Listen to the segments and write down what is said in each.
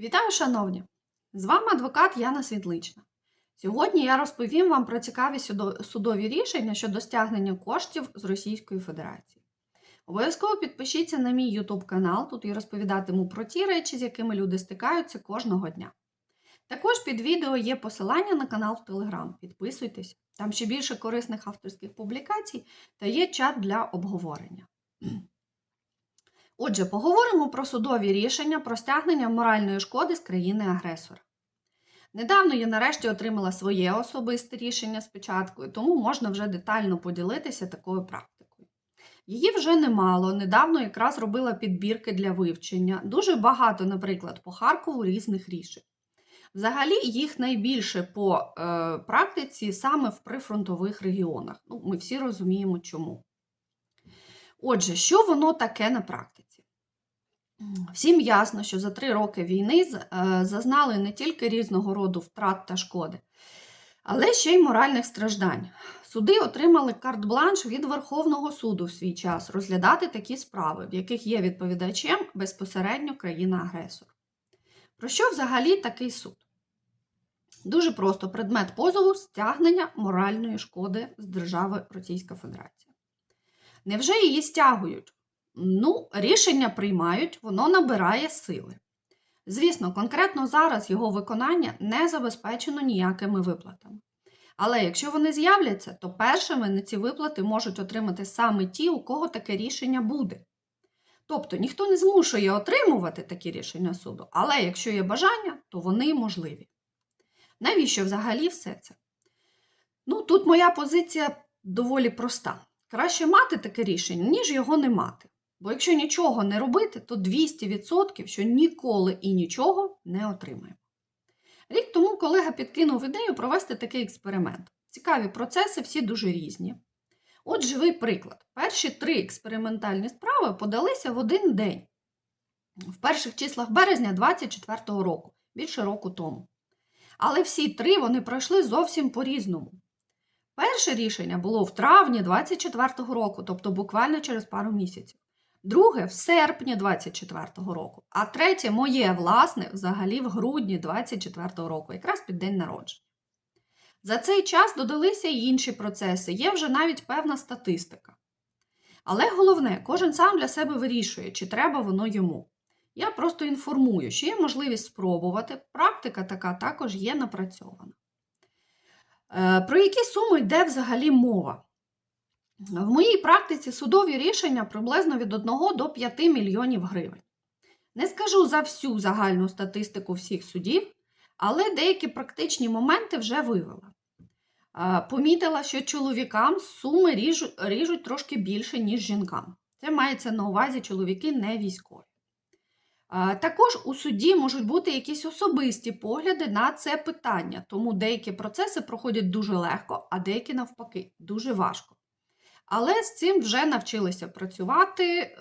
Вітаю, шановні! З вами адвокат Яна Світлична. Сьогодні я розповім вам про цікаві судові рішення щодо стягнення коштів з Російської Федерації. Обов'язково підпишіться на мій YouTube канал, тут я розповідатиму про ті речі, з якими люди стикаються кожного дня. Також під відео є посилання на канал в Telegram. Підписуйтесь, там ще більше корисних авторських публікацій та є чат для обговорення. Отже, поговоримо про судові рішення про стягнення моральної шкоди з країни-агресора. Недавно я нарешті отримала своє особисте рішення спочатку, і тому можна вже детально поділитися такою практикою. Її вже немало. Недавно якраз робила підбірки для вивчення. Дуже багато, наприклад, по Харкову різних рішень. Взагалі їх найбільше по е, практиці саме в прифронтових регіонах. Ну, ми всі розуміємо, чому. Отже, що воно таке на практиці? Всім ясно, що за три роки війни е, зазнали не тільки різного роду втрат та шкоди, але ще й моральних страждань. Суди отримали карт-бланш від Верховного суду в свій час розглядати такі справи, в яких є відповідачем безпосередньо країна-агресор. Про що взагалі такий суд? Дуже просто предмет позову стягнення моральної шкоди з держави Російська Федерація. Невже її стягують? Ну, рішення приймають, воно набирає сили. Звісно, конкретно зараз його виконання не забезпечено ніякими виплатами. Але якщо вони з'являться, то першими на ці виплати можуть отримати саме ті, у кого таке рішення буде. Тобто ніхто не змушує отримувати такі рішення суду, але якщо є бажання, то вони можливі. Навіщо взагалі все це? Ну, тут моя позиція доволі проста. Краще мати таке рішення, ніж його не мати. Бо якщо нічого не робити, то 200%, що ніколи і нічого не отримаємо. Рік тому колега підкинув ідею провести такий експеримент. Цікаві процеси, всі дуже різні. От живий приклад. Перші три експериментальні справи подалися в один день, в перших числах березня 2024 року, більше року тому. Але всі три вони пройшли зовсім по-різному. Перше рішення було в травні 2024 року, тобто буквально через пару місяців. Друге в серпні 2024 року, а третє моє власне взагалі в грудні 2024 року, якраз під день народження. За цей час додалися й інші процеси, є вже навіть певна статистика. Але головне, кожен сам для себе вирішує, чи треба воно йому. Я просто інформую, що є можливість спробувати, практика така також є напрацьована. Е, Про які суми йде взагалі мова? В моїй практиці судові рішення приблизно від 1 до 5 мільйонів гривень. Не скажу за всю загальну статистику всіх судів, але деякі практичні моменти вже вивела. Помітила, що чоловікам суми ріжуть, ріжуть трошки більше, ніж жінкам. Це мається на увазі чоловіки не військові. Також у суді можуть бути якісь особисті погляди на це питання, тому деякі процеси проходять дуже легко, а деякі навпаки дуже важко. Але з цим вже навчилися працювати, е,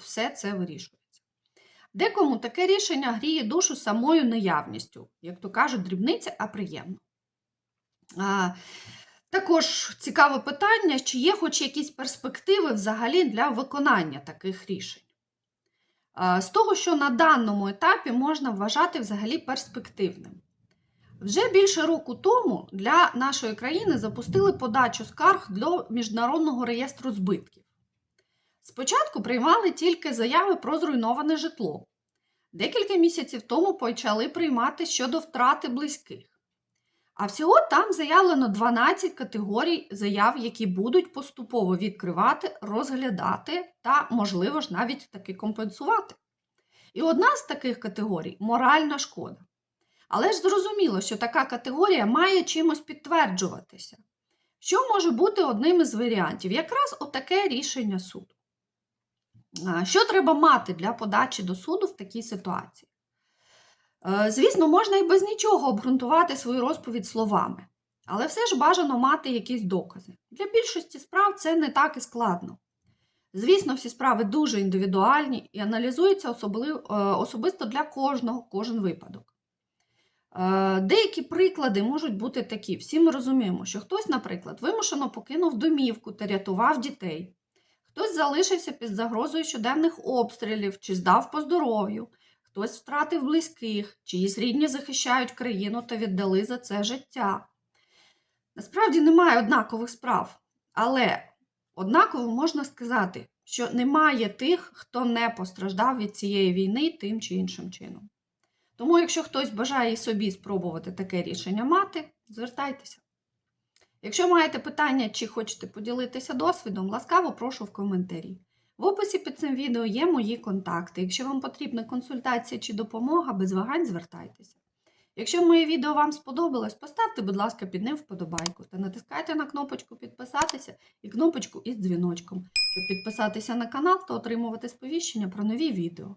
все це вирішується. Декому таке рішення гріє душу самою наявністю, як то кажуть, дрібниця, а приємно. А, Також цікаве питання, чи є хоч якісь перспективи взагалі для виконання таких рішень. З того, що на даному етапі можна вважати взагалі перспективним. Вже більше року тому для нашої країни запустили подачу скарг до Міжнародного реєстру збитків. Спочатку приймали тільки заяви про зруйноване житло. Декілька місяців тому почали приймати щодо втрати близьких. А всього там заявлено 12 категорій заяв, які будуть поступово відкривати, розглядати та, можливо ж, навіть таки компенсувати. І одна з таких категорій моральна шкода. Але ж зрозуміло, що така категорія має чимось підтверджуватися. Що може бути одним із варіантів? Якраз отаке рішення суду. Що треба мати для подачі до суду в такій ситуації? Е, Звісно, можна і без нічого обґрунтувати свою розповідь словами, але все ж бажано мати якісь докази. Для більшості справ це не так і складно. Звісно, всі справи дуже індивідуальні і аналізуються е, особисто для кожного, кожен випадок. Е, Деякі приклади можуть бути такі. Всі ми розуміємо, що хтось, наприклад, вимушено покинув домівку та рятував дітей, хтось залишився під загрозою щоденних обстрілів чи здав по здоров'ю, хтось втратив близьких, чиїсь рідні захищають країну та віддали за це життя. Насправді немає однакових справ, але однаково можна сказати, що немає тих, хто не постраждав від цієї війни тим чи іншим чином. Тому, якщо хтось бажає собі спробувати таке рішення мати, звертайтеся. Якщо маєте питання чи хочете поділитися досвідом, ласкаво прошу в коментарі. В описі під цим відео є мої контакти. Якщо вам потрібна консультація чи допомога, без вагань звертайтеся. Якщо моє відео вам сподобалось, поставте, будь ласка, під ним вподобайку та натискайте на кнопочку підписатися і кнопочку із дзвіночком, щоб підписатися на канал та отримувати сповіщення про нові відео.